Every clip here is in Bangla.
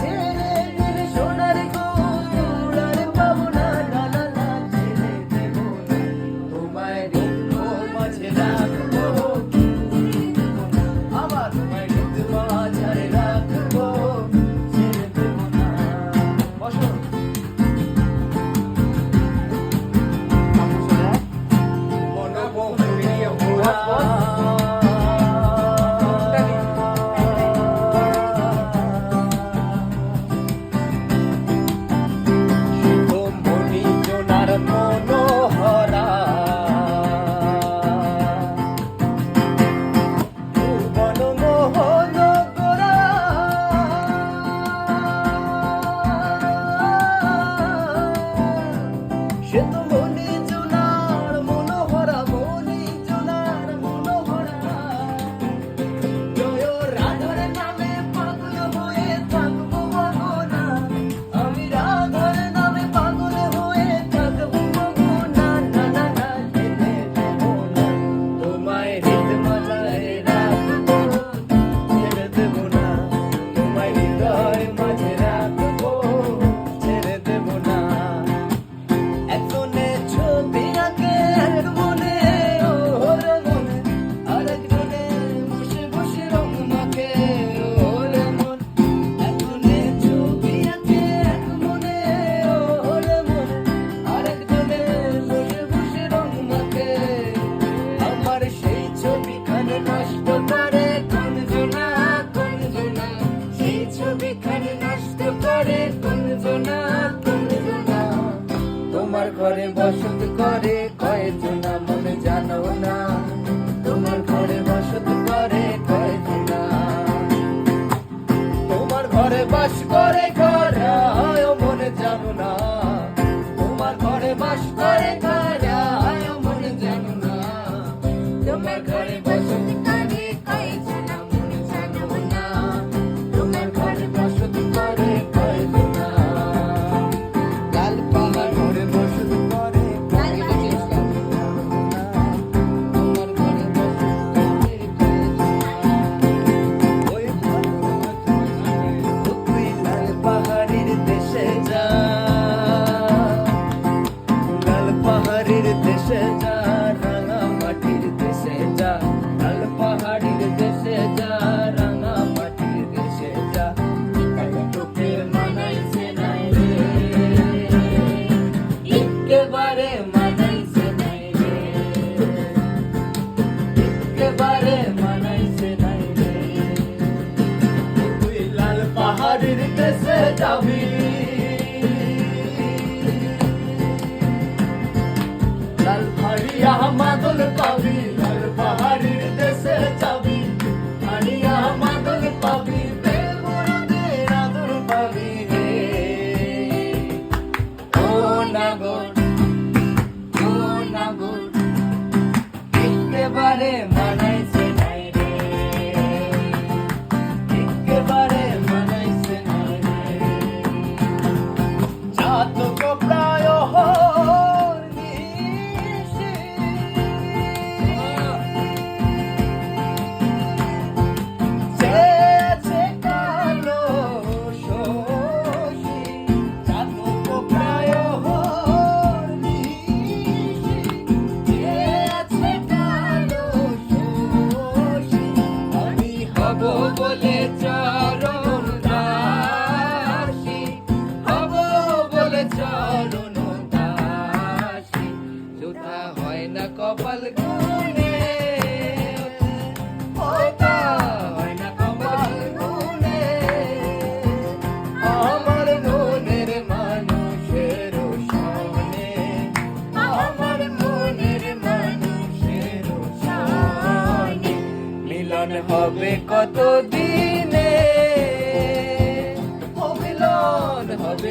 there. worship derin dese dahi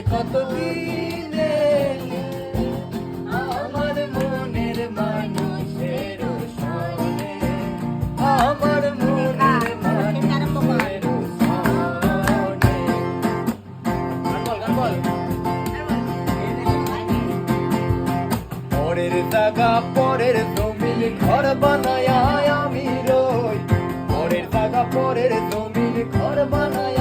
কত দিনে আমার মনের মানুষের আমার মনের মানুষের পরের জাগা পরের ঘর বানায় আমি রই। পরের পরের জমিন, ঘর বানায়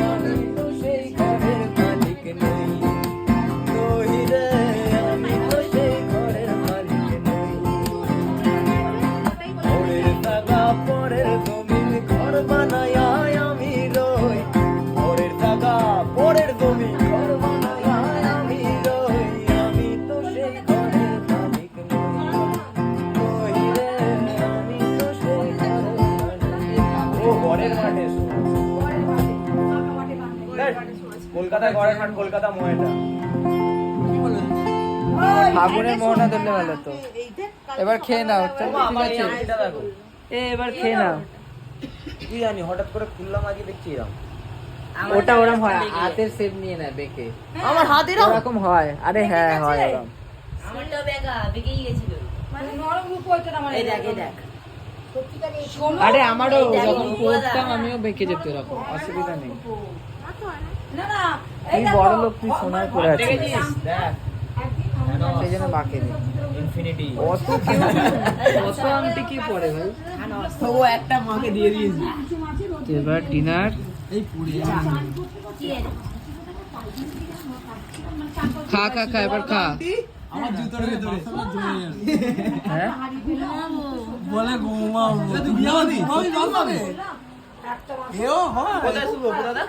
কলকাতা গড়ে কলকাতা মোহনা ধরলে ভালো তো এবার খেয়ে নাও ঠিক আছে? এ এবার খেয়ে নাও। কি জানি হঠাৎ করে খুললাম আগে দেখছি এরকম ওটা ওরম হয় হাতের শেপ নিয়ে নেয় বেঁকে। আমার হাত ওরকম হয়। আরে হ্যাঁ হয় ওরম। আমারটাও বেগা বেগেই গেছিল। এই দেখ এই দেখ। আরে আমারও যখন পড়তাম আমিও বেঁকে যেত এরকম। অসুবিধা নেই। না না তুই বড় লোক তুই সোনার পরে আছিস। সেই জন্য বাঁকে নেই। ইনফিনিটি। অত কেউ অত আংটি কি পরে ভাই? ও একটা মাকে দিয়ে দিয়েছি। তো এবার ডিনার খা খা খা এবার খা। আমার জুতোর ভেতরে। হ্যাঁ? বলে ঘুমাও তুই ঘুমাবি ঘুমাবি এও হয়। কোথায় শুভ? দাদা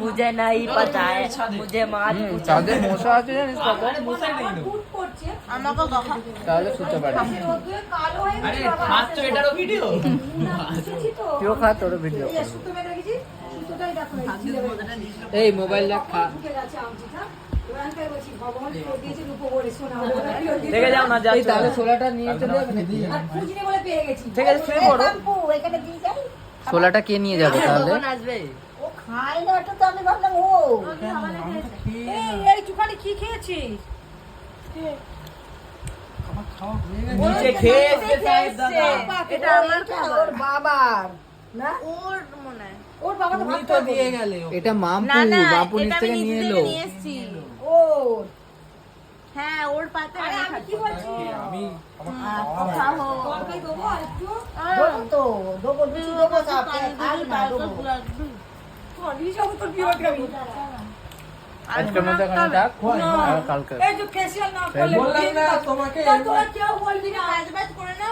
মুঝে নাই পাতা মুঝে মাছ ছাদে মশা আছে জানিস কত আমাকে তাহলে শুতে পারি কেউ খা তোর ভিডিও এই মোবাইল খা যাও না যাচ্ছি তাহলে ছোলাটা নিয়ে চলে যাবে। ঠিক আছে শুয়ে এখানে দিয়ে ছোলাটা কে নিয়ে যাবে তাহলে? আসবে? কি খেয়েছিস? নিচে খেয়ে এসছে সাহেব দাদা। এটা আমার খাবার। বাবার না? ওর মনে হয়। ওর বাবা তো ভাত তো দিয়ে গেলে এটা মামপু বাপু নিচ থেকে নিয়ে এলো। ওর। হ্যাঁ ওর পাতে আরে আমি আমি কি বলছি আমি খাব তরকারি দেবো আর একটু দেবো তো দেবো লুচি দেবো চাপে খাই না দেবো তোমার হিসাব তোর কি হতে যাবি আজকের মধ্যে এখানে থাক আর কালকে এই যে ফেসিয়াল না করলে বললাম না তোমাকে তোরা কেউ বলবি না কাজ বাজ করে না